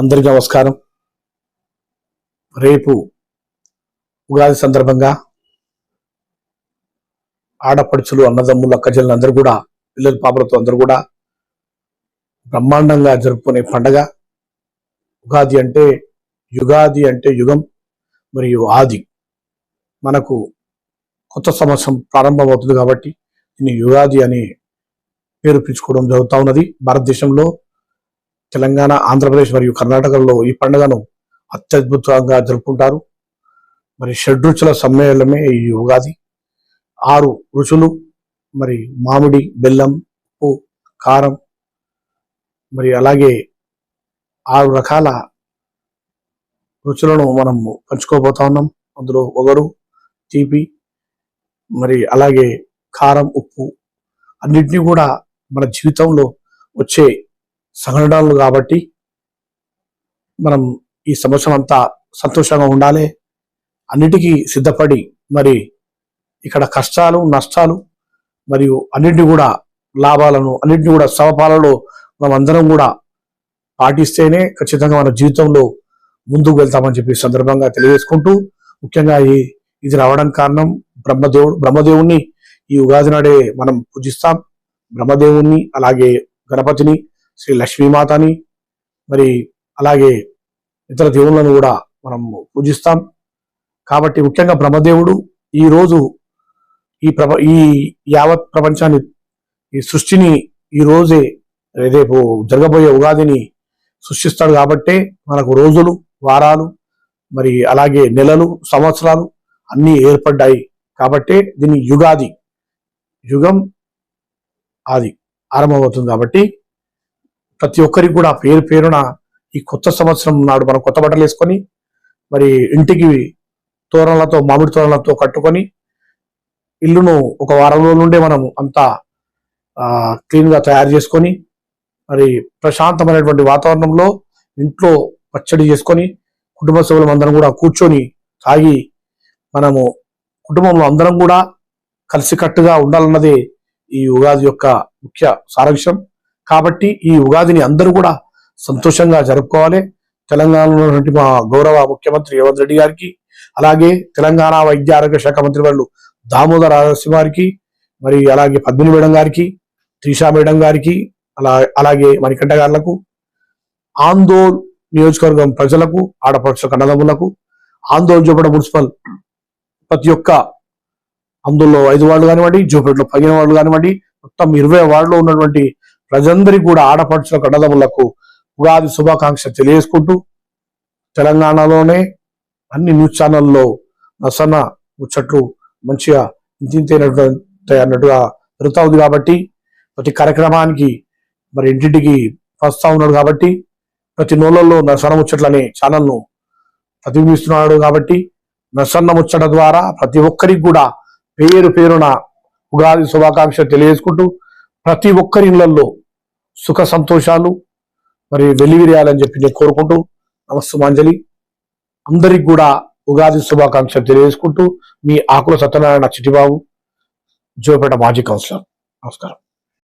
అందరికీ నమస్కారం. రేపు ఉగాది సందర్భంగా ఆడపడుచులు అన్నదమ్ములు అక్కజనులు అందరూ కూడా పిల్లల పాపలతో అందరూ కూడా బ్రహ్మాండంగా జరుపుకునే పండగ. ఉగాది అంటే యుగాది అంటే యుగం మరియు ఆది. మనకు కొత్త సంవత్సరం ప్రారంభమవుతుంది కాబట్టి దీన్ని యుగాది అని పేరు పిలుచుకోవడం జరుగుతూ ఉన్నది. భారతదేశంలో తెలంగాణ ఆంధ్రప్రదేశ్ మరియు కర్ణాటకలో ఈ పండుగను అత్యద్భుతంగా జరుపుకుంటారు. మరి షడ్రుచుల సమ్మేళనమే ఈ ఉగాది. ఆరు రుచులు మరి మామిడి బెల్లం ఉప్పు కారం మరి అలాగే ఆరు రకాల రుచులను మనం పంచుకోబోతా ఉన్నాం. అందులో ఒగరు తీపి మరి అలాగే కారం ఉప్పు అన్నింటినీ కూడా మన జీవితంలో వచ్చే సంఘటనలు కాబట్టి మనం ఈ సంవత్సరం అంతా సంతోషంగా ఉండాలి. అన్నిటికీ సిద్ధపడి మరి ఇక్కడ కష్టాలు నష్టాలు మరియు అన్నింటినీ కూడా లాభాలను అన్నింటినీ కూడా సమపాలలో మనం అందరం కూడా పాటిస్తేనే ఖచ్చితంగా మన జీవితంలో ముందుకు వెళ్తామని చెప్పి సందర్భంగా తెలియజేసుకుంటూ ముఖ్యంగా ఈ ఇది రావడం కారణం బ్రహ్మదేవుడు బ్రహ్మదేవుణ్ణి ఈ ఉగాది నాడే మనం పూజిస్తాం. బ్రహ్మదేవుణ్ణి అలాగే గణపతిని శ్రీ లక్ష్మీమాతని మరి అలాగే ఇతర దేవుళ్ళను కూడా మనం పూజిస్తాం. కాబట్టి ముఖ్యంగా బ్రహ్మదేవుడు ఈరోజు ఈ ప్రప ఈ యావత్ ప్రపంచాన్ని ఈ సృష్టిని ఈ రోజే రేపు జరగబోయే ఉగాదిని సృష్టిస్తాడు కాబట్టే మనకు రోజులు వారాలు మరి అలాగే నెలలు సంవత్సరాలు అన్నీ ఏర్పడ్డాయి. కాబట్టే దీన్ని యుగాది యుగం ఆది ఆరంభమవుతుంది కాబట్టి ప్రతి ఒక్కరికి కూడా పేరు పేరున ఈ కొత్త సంవత్సరం నాడు మనం కొత్త బట్టలు వేసుకొని మరి ఇంటికి తోరణలతో మామిడి తోరణలతో కట్టుకొని ఇల్లును ఒక వారం రోజుల నుండే మనం అంతా క్లీన్గా తయారు చేసుకొని మరి ప్రశాంతమైనటువంటి వాతావరణంలో ఇంట్లో పచ్చడి చేసుకొని కుటుంబ సభ్యులం అందరం కూడా కూర్చొని తాగి మనము కుటుంబంలో అందరం కూడా కలిసికట్టుగా ఉండాలన్నదే ఈ ఉగాది యొక్క ముఖ్య సారాంశం. కాబట్టి ఈ ఉగాదిని అందరూ కూడా సంతోషంగా జరుపుకోవాలి. తెలంగాణలో ఉన్నటువంటి మా గౌరవ ముఖ్యమంత్రి రేవంత్ రెడ్డి గారికి అలాగే తెలంగాణ వైద్య ఆరోగ్య శాఖ మంత్రి వాళ్ళు దామోదర్ ఆదర్శి గారికి మరి అలాగే పద్మిని మేడం గారికి త్రిషా మేడం గారికి అలా అలాగే మణికంఠ గారులకు ఆందోళ్ నియోజకవర్గం ప్రజలకు ఆడపడుచు కన్నదమ్ములకు ఆందోళన చూపడం మున్సిపల్ ప్రతి ఒక్క అందులో ఐదు వార్డులు కానివ్వండి జూపేటలో పదిహేను వార్డులు కానివ్వండి మొత్తం ఇరవై వార్డులో ఉన్నటువంటి ప్రజలందరికీ కూడా ఆడపడుచుల కన్నదమ్ములకు ఉగాది శుభాకాంక్ష తెలియజేసుకుంటూ తెలంగాణలోనే అన్ని న్యూస్ ఛానల్లో నసన ముచ్చట్లు మంచిగా ఇంతింతైనటువంటి అన్నట్టుగా జరుగుతూ ఉంది కాబట్టి ప్రతి కార్యక్రమానికి మరి ఇంటింటికి వస్తూ ఉన్నాడు కాబట్టి ప్రతి నూలల్లో నసన ముచ్చట్లు అనే ఛానల్ను ప్రతిబింబిస్తున్నాడు కాబట్టి నసన్న ముచ్చట ద్వారా ప్రతి ఒక్కరికి కూడా పేరు పేరున ఉగాది శుభాకాంక్ష తెలియజేసుకుంటూ ప్రతి ఒక్కరి ఇళ్ళలో సుఖ సంతోషాలు మరి వెలివిరియాలని చెప్పి నేను కోరుకుంటూ నమస్సుమాంజలి అందరికి కూడా ఉగాది శుభాకాంక్షలు తెలియజేసుకుంటూ మీ ఆకుల సత్యనారాయణ చిటిబాబు జోపేట మాజీ కౌన్సిలర్. నమస్కారం.